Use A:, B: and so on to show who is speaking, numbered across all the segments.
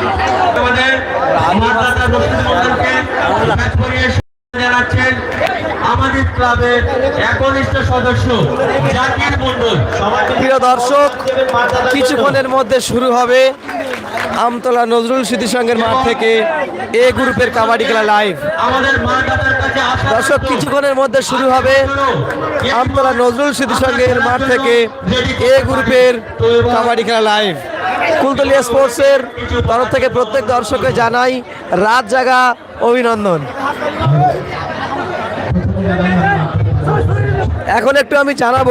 A: আমাদের মাতাটা রশিদ করিয়ে জানাচ্ছেন আমাদের ক্লাবের একনিষ্ঠ সদস্য জাকির মন্ডল
B: প্রিয় দর্শক কিছুক্ষণের মধ্যে শুরু হবে আমতলা নজরুল স্মৃতি সংঘের মাঠ থেকে এ গ্রুপের কাবাডি খেলা লাইভ দর্শক কিছুক্ষণের মধ্যে শুরু হবে আমতলা নজরুল স্মৃতি সংঘের মাঠ থেকে এ গ্রুপের কাবাডি খেলা লাইভ কুলতলিয়া স্পোর্টসের তরফ থেকে প্রত্যেক দর্শককে জানাই রাত জাগা অভিনন্দন। এখন একটু আমি জানাব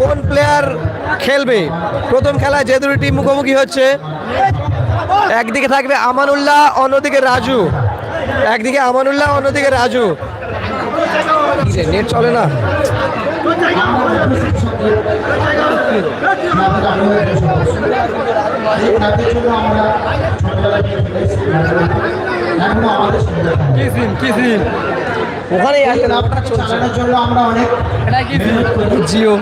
B: কোন প্লেয়ার খেলবে। প্রথম খেলায় যে দুটি টিম মুখোমুখি হচ্ছে, একদিকে থাকবে আমানুল্লাহ, অন্যদিকে রাজু। একদিকে আমানুল্লাহ, অন্যদিকে রাজু। নেট চলে না। ওখানে
C: চালানোর জন্য আমরা অনেক
B: জিও।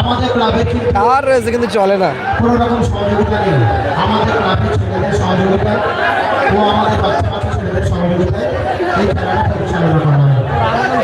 C: আমাদের ক্লাবে কিন্তু
B: আর রয়েছে কিন্তু চলে না।
C: কোনো রকম সহযোগিতা নেই। আমাদের ক্লাবের ছেলেদের সহযোগিতা ও আমাদের বাচ্চা বাচ্চা ছেলেদের সহযোগিতায় এই খেলাটা পরিচালনা করা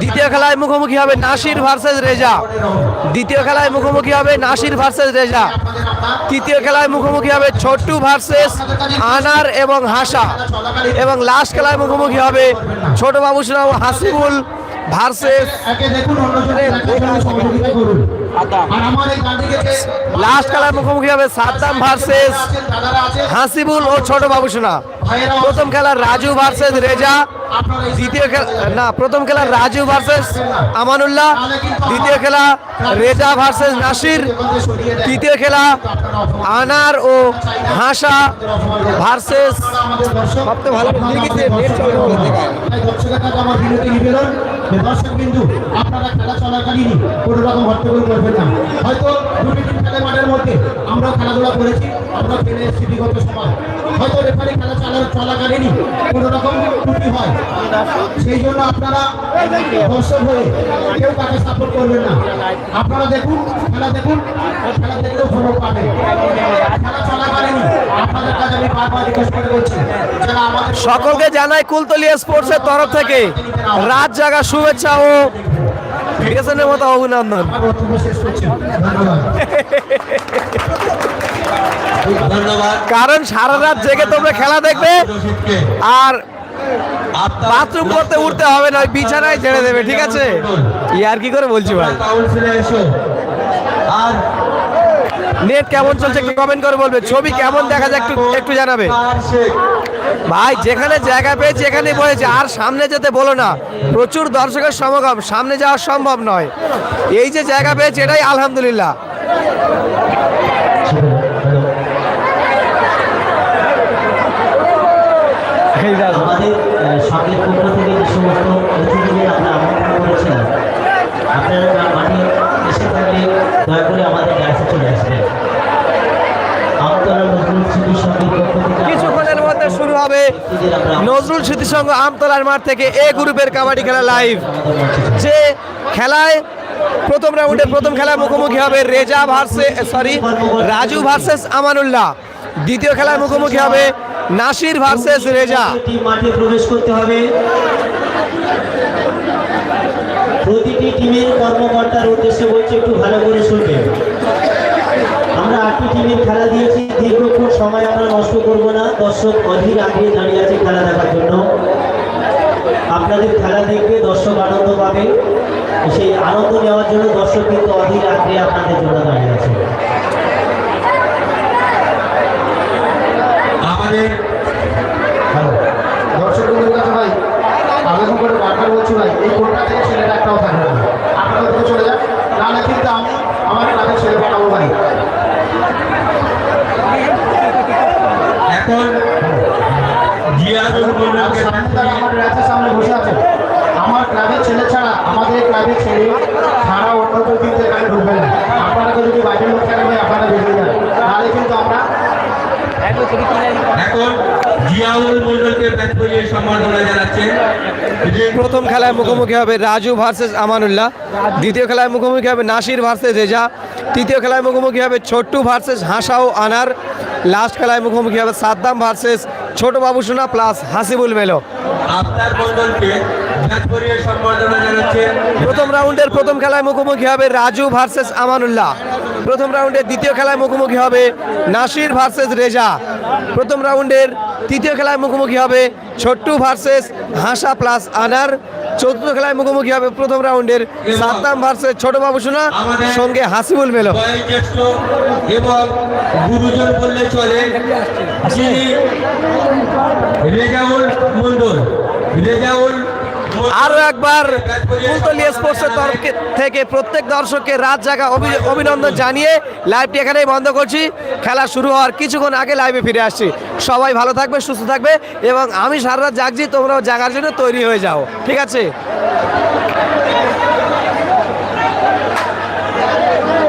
B: দ্বিতীয় খেলায় মুখোমুখি হবে নাসির ভার্সেস রেজা। দ্বিতীয় খেলায় মুখোমুখি হবে নাসির ভার্সেস রেজা। তৃতীয় খেলায় মুখোমুখি হবে ছোট্টু ভার্সেস, আনার এবং হাসা। এবং লাস্ট খেলায় মুখোমুখি হবে ছোট বাবুসরাও হাসিবুল ভার্সেস লাস্ট খেলায় মুখোমুখি হবে সাদ্দাম ভার্সেস। হাসিবুল ও ছোট বাবুসোনা প্রথম খেলা রাজু ভার্সেস রেজা। দ্বিতীয় খেলা না প্রথম খেলা রাজু ভার্সেস আমানুল্লাহ। দ্বিতীয় খেলা রেজা ভার্সেস নাসির। তৃতীয় খেলা আনার ও হাসা ভার্সেস। সবচেয়ে ভালো
C: আমার দর্শক বিন্দু, আপনারা খেলা চলাকালীনই কোনো রকম হট্টগোল করবেন না। হয়তো দুটি খেলে মাঠের মধ্যে আমরাও খেলাধুলা করেছি, আমরা খেলে এসেছি সময়। হয়তো রেফারি খেলা চালা চলাকালীনই কোনো রকম ত্রুটি হয়। সেই জন্য আপনারা দর্শক হয়ে কেউ সাপোর্ট করবেন না। আপনারা দেখুন, খেলা দেখুন, খেলা দেখলেও খবর পাবেন। খেলা চলাকালীনই আপনাদের কাছে আমি বারবার রিকোয়েস্ট
B: সকলকে জানাই কুলতলিয়া স্পোর্টসের তরফ থেকে। রাত জাগা শুভেচ্ছা ও বিএসএনের মতো অভিনন্দন। কারণ সারা রাত জেগে তোমরা খেলা দেখবে আর বাথরুম করতে উঠতে হবে না, বিছানায় ছেড়ে দেবে, ঠিক আছে? ইয়ার কি করে বলছি ভাই?
A: কাউন্সিলে এসো। আর
B: নেট কেমন চলছে একটু কমেন্ট করে বলবে। ছবি কেমন দেখা যায় একটু একটু জানাবে। ভাই, যেখানে জায়গা পেয়েছি এখানে বলেছে আর সামনে যেতে বলো না। প্রচুর দর্শকের সমাগম। সামনে যাওয়া সম্ভব নয়। এই যে জায়গা পেয়েছে, এটাই আলহামদুলিল্লাহ।
D: আপনারা মাঠে এসে থাকলে দয়া করে আমাদের কাছে চলে আসবেন আমতলা নজরুল স্মৃতি সঙ্গের পক্ষ থেকে
B: কিছুক্ষণের মধ্যে শুরু হবে
D: অতিথিদের আমরা
B: নজরুল স্মৃতিসংঘ আমতলার মাঠ থেকে এ গ্রুপের কাবাডি খেলা লাইভ যে খেলায় প্রথম রাউন্ডে প্রথম খেলায় মুখোমুখি হবে Reza versus sorry Raju versus Amanullah. দ্বিতীয় খেলায় মুখোমুখি হবে নাসির ভার্সেস রেজা।
D: মাঠে প্রবেশ করতে হবে প্রতিটি টিমের কর্মকর্তার উদ্দেশ্যে বলছে, একটু ভালো করে আমরা আটটি টিমের খেলা দিয়েছি সময় আমরা নষ্ট করব না। দর্শক অধীর আগে দাঁড়িয়ে আছে খেলা দেখার জন্য। আপনাদের খেলা দেখবে দর্শক আনন্দ পাবে। সেই আনন্দ নেওয়ার জন্য দর্শক কিন্তু অধীর আগে আপনাদের
C: সামনে বসে আমার ক্লাবের ছেলে ছাড়া আমাদের ক্লাবের ছেলে ছাড়া অন্য কেউ কিন্তু এখানে না।
A: আপনারা যদি বাইরের লোক আপনারা বেরিয়ে যান তাহলে কিন্তু আমরা
B: প্রথম খেলায় মুখোমুখি হবে রাজু ভার্সেস আমানুল্লাহ দ্বিতীয় খেলায় মুখোমুখি হবে নাসির ভার্সেস রেজা তৃতীয় খেলায় মুখোমুখি হবে ছোট্টু ভার্সেস হাঁসাও আনার লাস্ট খেলায় মুখোমুখি হবে সাদ্দাম ভার্সেস ছোট বাবু সোনা প্লাস হাসিবুল মেলো।
A: মন্ডলকে
B: প্রথম রাউন্ডের প্রথম খেলায় মুখোমুখি হবে রাজু ভার্সেস আমানুল্লাহ। প্রথম রাউন্ডের দ্বিতীয় খেলায় মুখোমুখি হবে নাসির ভার্সেস রেজা। প্রথম রাউন্ডের তৃতীয় খেলায় মুখোমুখি হবে ছোট্টু ভার্সেস হাসা প্লাস আনার। চতুর্থ খেলায় মুখোমুখি হবে প্রথম রাউন্ডের সাদ্দাম ভার্সেস ছোট বাবু সোনা। সঙ্গে হাসিবুল মেলো।
A: এবং গুরুজন বললে চলে
B: একবার ফুলতলি স্পোর্টসের তরফ থেকে প্রত্যেক দর্শককে রাত জাগা অভি- অভিনন্দন জানিয়ে লাইভটি এখানেই বন্ধ করছি। খেলা শুরু হওয়ার কিছুক্ষণ আগে লাইভে ফিরে আসছি। সবাই ভালো থাকবে, সুস্থ থাকবে এবং আমি সারা রাত জাগছি, তোমরাও জাগার জন্য তৈরি হয়ে যাও। ঠিক আছে?